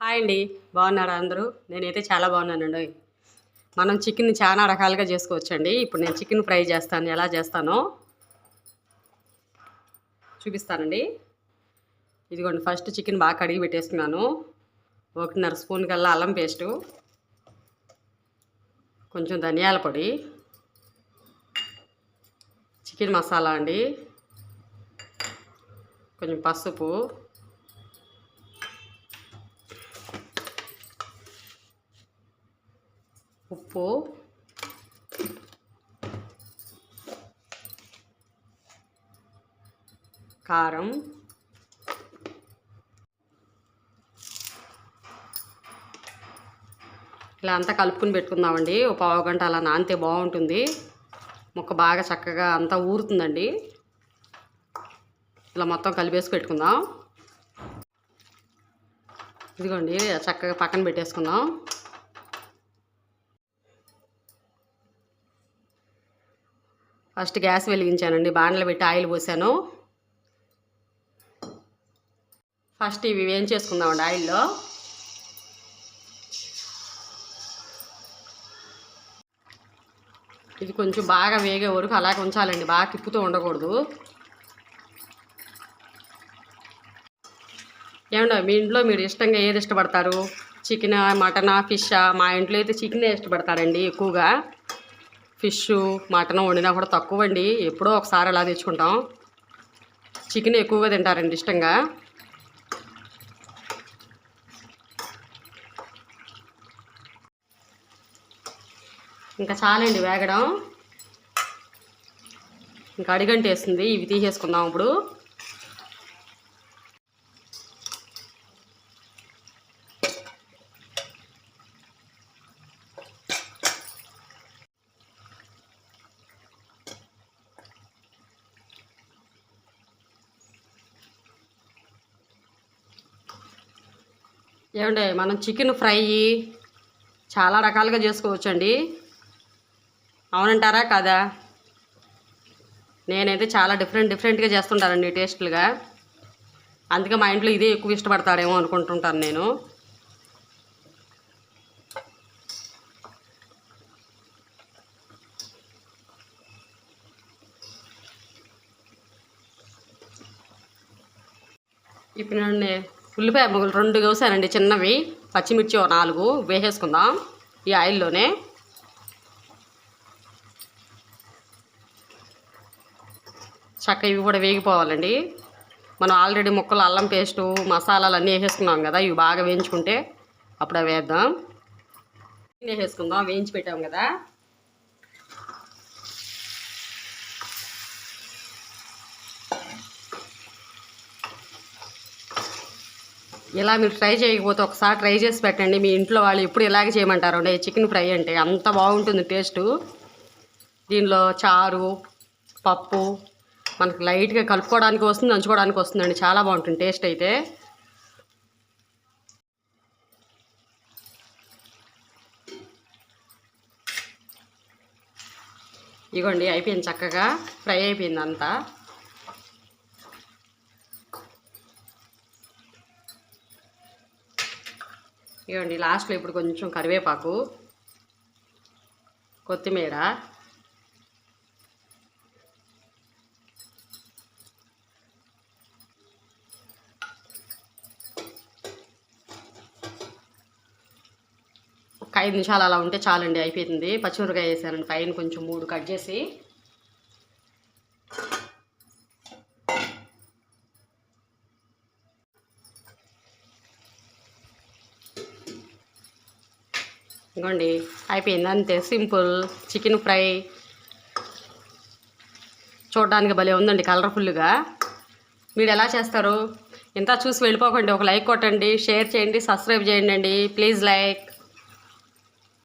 Hi అండి. బాగున్నారా అందరూ? నేనైతే చాలా బాగున్నానండి. మనం చికెన్ చాలా రకాలుగా చేసుకోవచ్చండి. ఇప్పుడు నేను చికెన్ ఫ్రై చేస్తాను. ఎలా చేస్తానో చూపిస్తానండి. ఇదిగోండి ఫస్ట్ చికెన్ బాగా కడిగి పెట్టేస్తున్నాను ఒకటిన్నర స్పూన్ కల్లా అల్లం పేస్టు కొంచెం ధనియాల పొడి చికెన్ మసాలా అండి కొంచెం పసుపు ఉప్పు కారం. ఇలా అంతా కలుపుకుని పెట్టుకుందామండి. ఒక పావు గంట అలా నానితే బాగుంటుంది. ముక్క బాగా చక్కగా అంతా ఊరుతుందండి. ఇలా మొత్తం కలిపేసి పెట్టుకుందాం. ఇదిగోండి చక్కగా పక్కన పెట్టేసుకుందాం. ఫస్ట్ గ్యాస్ వెలిగించానండి బాణలు పెట్టి ఆయిల్ పోసాను. ఫస్ట్ ఇవి వేయించేసుకుందామండి ఆయిల్లో? ఇది కొంచెం బాగా వేగే వరకు అలాగే ఉంచాలండి బాగా తిప్పుతూ ఉండకూడదు. ఏమన్నా మీ ఇంట్లో మీరు ఇష్టంగా ఏది ఇష్టపడతారు? చికెన్ మటనా ఫిషా? మా ఇంట్లో అయితే చికెనే ఇష్టపడతారండి ఎక్కువగా. ఫిష్ మటన్ వండినా కూడా తక్కువ అండి ఎప్పుడో ఒకసారి అలా తెచ్చుకుంటాం. చికెన్ ఎక్కువగా తింటారండి ఇష్టంగా. ఇంకా చాలండి వేగడం. ఇంకా అడిగంట వేస్తుంది ఇవి తీసేసుకుందాం ఇప్పుడు. ఏమంటే మనం చికెన్ ఫ్రై చాలా రకాలుగా చేసుకోవచ్చండి. అవునంటారా కాదా? నేనైతే చాలా డిఫరెంట్ డిఫరెంట్గా చేస్తుంటానండి టేస్ట్లుగా. అందుకే మా ఇంట్లో ఇదే ఎక్కువ ఇష్టపడతాడేమో అనుకుంటుంటాను నేను. ఇప్పుడు నేను ఉల్లిపాయ ముగ్గులు రెండు కోసానండి చిన్నవి. పచ్చిమిర్చి ఒక నాలుగు వేసేసుకుందాం ఈ ఆయిల్లోనే. చక్క ఇవి కూడా వేగిపోవాలండి. మనం ఆల్రెడీ ముక్కలు అల్లం పేస్టు మసాలాలు అన్నీ వేసేసుకున్నాం కదా ఇవి బాగా వేయించుకుంటే అప్పుడు అవి వేద్దాం. వేసేసుకుందాం వేయించి పెట్టాం కదా. ఇలా మీరు ట్రై చేయకపోతే ఒకసారి ట్రై చేసి పెట్టండి. మీ ఇంట్లో వాళ్ళు ఎప్పుడు ఇలాగే చేయమంటారు. అంటే చికెన్ ఫ్రై అంటే అంత బాగుంటుంది టేస్టు. దీనిలో చారు పప్పు మనకు లైట్గా కలుపుకోవడానికి వస్తుంది నంచుకోవడానికి వస్తుందండి. చాలా బాగుంటుంది టేస్ట్ అయితే. ఇగోండి అయిపోయింది చక్కగా. ఫ్రై అయిపోయింది అంతా ఇవ్వండి లాస్ట్లో ఇప్పుడు కొంచెం కరివేపాకు కొత్తిమీర ఒక ఐదు నిమిషాలు అలా ఉంటే చాలండి అయిపోతుంది. పచ్చిమిరకాయ వేసానండి పైన కొంచెం మూడు కట్ చేసి ఇగోండి అయిపోయింది. అంతే సింపుల్. Chicken fry. చూడడానికి భలే ఉందండి కలర్ఫుల్గా. మీరు ఎలా చేస్తారు? ఇంత చూసి వెళ్ళిపోకండి ఒక లైక్ కొట్టండి షేర్ చేయండి సబ్స్క్రైబ్ చేయండి ప్లీజ్ లైక్.